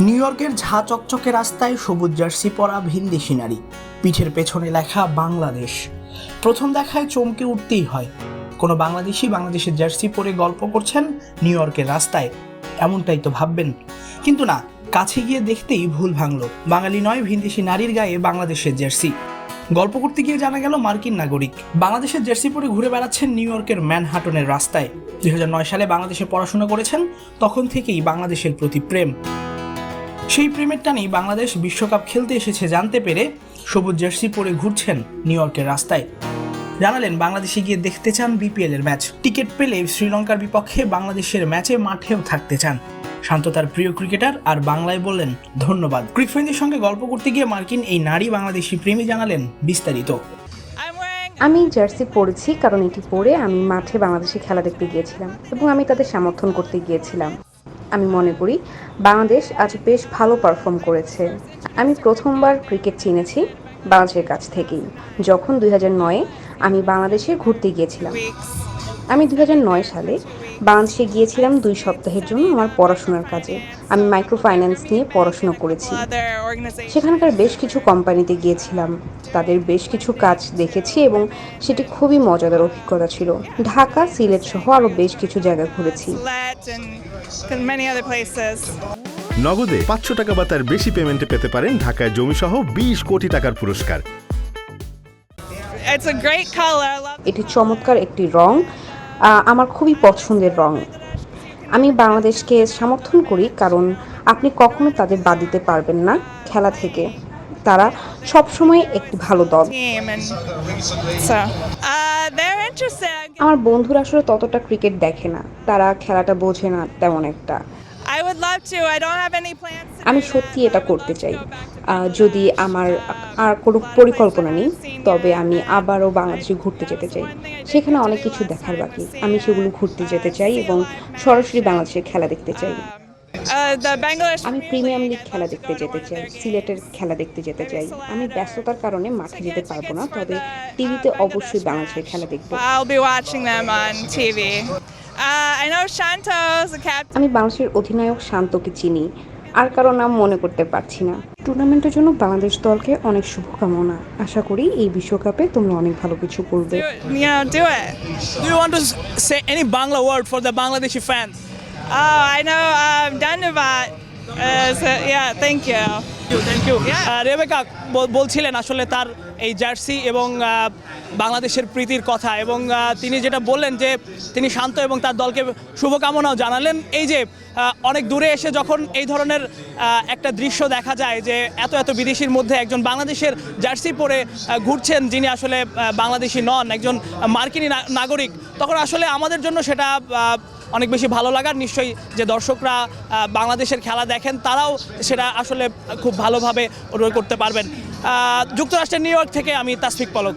New ইয়র্কের ঝা চকচকে রাস্তায় সবুজ জার্সি পরা ভিনদেশি নারী। পিঠের পেছনে লেখা বাংলাদেশ। প্রথম দেখায় চমকে উঠতেই হয়। কোনো বাংলাদেশি বাংলাদেশের জার্সি পরে গল্প করছেন নিউ ইয়র্কের রাস্তায়। এমনটাই তো ভাববেন। কিন্তু না, কাছে গিয়ে দেখতেই ভুল ভাঙলো। বাঙালি নয়, ভিনদেশি নারীর গায়ে বাংলাদেশের জার্সি। গল্প করতে গিয়ে জানা গেল মার্কিন নাগরিক। বাংলাদেশের জার্সি পরে ঘুরে বেড়াচ্ছেন নিউ ইয়র্কের ম্যানহাটনের রাস্তায়। দুই হাজার নয় সালে বাংলাদেশে পড়াশোনা করেছেন, তখন থেকেই বাংলাদেশের প্রতি প্রেম। সেই প্রেমের টানেই বাংলাদেশ বিশ্বকাপ খেলতে এসেছে জানতে পেরে সবুজ জার্সি পরে ঘুরছেন নিউ ইয়র্কের রাস্তায়। জানালেন, বাংলাদেশে গিয়ে দেখতে চান বিপিএল এর ম্যাচ। টিকিট পেলে শ্রীলঙ্কার বিপক্ষে বাংলাদেশের ম্যাচে মাঠেও থাকতে চান। শান্ত তার প্রিয় ক্রিকেটার আর বাংলায় বললেন, ধন্যবাদ। ক্রিক ফ্রেন্ডের সঙ্গে গল্প করতে গিয়ে মার্কিন এই নারী বাংলাদেশি প্রেমী জানালেন বিস্তারিত। আমি জার্সি পরেছি, কারণ এটি পরে আমি মাঠে বাংলাদেশে খেলা দেখতে গিয়েছিলাম এবং আমি তাদের সমর্থন করতে গিয়েছিলাম। আমি মনে করি বাংলাদেশ আজ বেশ ভালো পারফর্ম করেছে। আমি প্রথমবার ক্রিকেট চিনেছি বাংলাদেশের কাছ থেকেই। যখন দু হাজার নয়ে আমি বাংলাদেশে ঘুরতে গিয়েছিলাম। আমি দু হাজার নয় সালে বাংলাদেশে গিয়েছিলাম দুই সপ্তাহের জন্য আমার পড়াশোনার কাজে। আমি মাইক্রো ফাইন্যান্স নিয়ে পড়াশুনো করেছি। সেখানকার বেশ কিছু কোম্পানিতে গিয়েছিলাম। তাদের বেশ কিছু কাজ দেখেছি এবং সেটি খুবই মজাদার অভিজ্ঞতা ছিল। ঢাকা সিলেট সহ আরও বেশ কিছু জায়গা ঘুরেছি. নগদে পাঁচশো টাকা বা তার বেশি পেমেন্টে পেতে পারেন ঢাকায় জমিসহ বিশ কোটি টাকার পুরস্কার। এটি চমৎকার একটি রং। আমার খুবই পছন্দের রং। আমি বাংলাদেশকে সমর্থন করি কারণ আপনি কখনো তাদের বাদ দিতে পারবেন না খেলা থেকে। তারা সবসময় একটি ভালো দল। interested. আমার বন্ধুরা আসলে ততটা ক্রিকেট দেখে না। তারা খেলাটা বোঝে না তেমন একটা। আমি সত্যি এটা করতে চাই। যদি আমার আর কোনো পরিকল্পনা নেই তবে আমি আবারও বাংলাদেশে ঘুরতে যেতে চাই। সেখানে অনেক কিছু দেখার বাকি। আমি সেগুলো ঘুরতে যেতে চাই এবং সরাসরি বাংলাদেশের খেলা দেখতে চাই। আমি প্রিমিয়াম লিগ খেলা দেখতে যেতে চাই সিলেটের খেলা দেখতে যেতে চাই। আমি ব্যস্ততার কারণে মাঠে যেতে পারব না তবে টিভিতে অবশ্যই বাংলাদেশের খেলা দেখব. Uh. আমি বাংলাদেশের অধিনায়ক শান্তকে চিনি। আর কারও নাম মনে করতে পারছি না টুর্নামেন্টের জন্য বাংলাদেশ দলকে অনেক শুভকামনা আশা করি এই বিশ্বকাপে তোমরা অনেক ভালো কিছু করবে Uh, I know, um, Dhanabat. Uh, so, yeah, thank you. Thank you Rebecca বলছিলেন আসলে তার এই জার্সি এবং বাংলাদেশের প্রীতির কথা এবং তিনি যেটা বললেন যে তিনি শান্ত এবং তার দলকে শুভকামনাও জানালেন। এই যে অনেক দূরে এসে যখন এই ধরনের একটা দৃশ্য দেখা যায় যে এত এত বিদেশির মধ্যে একজন বাংলাদেশের জার্সি পরে ঘুরছেন যিনি আসলে বাংলাদেশি নন একজন মার্কিনী নাগরিক তখন আসলে আমাদের জন্য সেটা অনেক বেশি ভালো লাগার। নিশ্চয়ই যে দর্শকরা বাংলাদেশের খেলা দেখেন, তারাও সেটা আসলে খুব ভালোভাবে করতে পারবেন। যুক্তরাষ্ট্রের নিউ ইয়র্ক থেকে আমি তাসফিক পলক।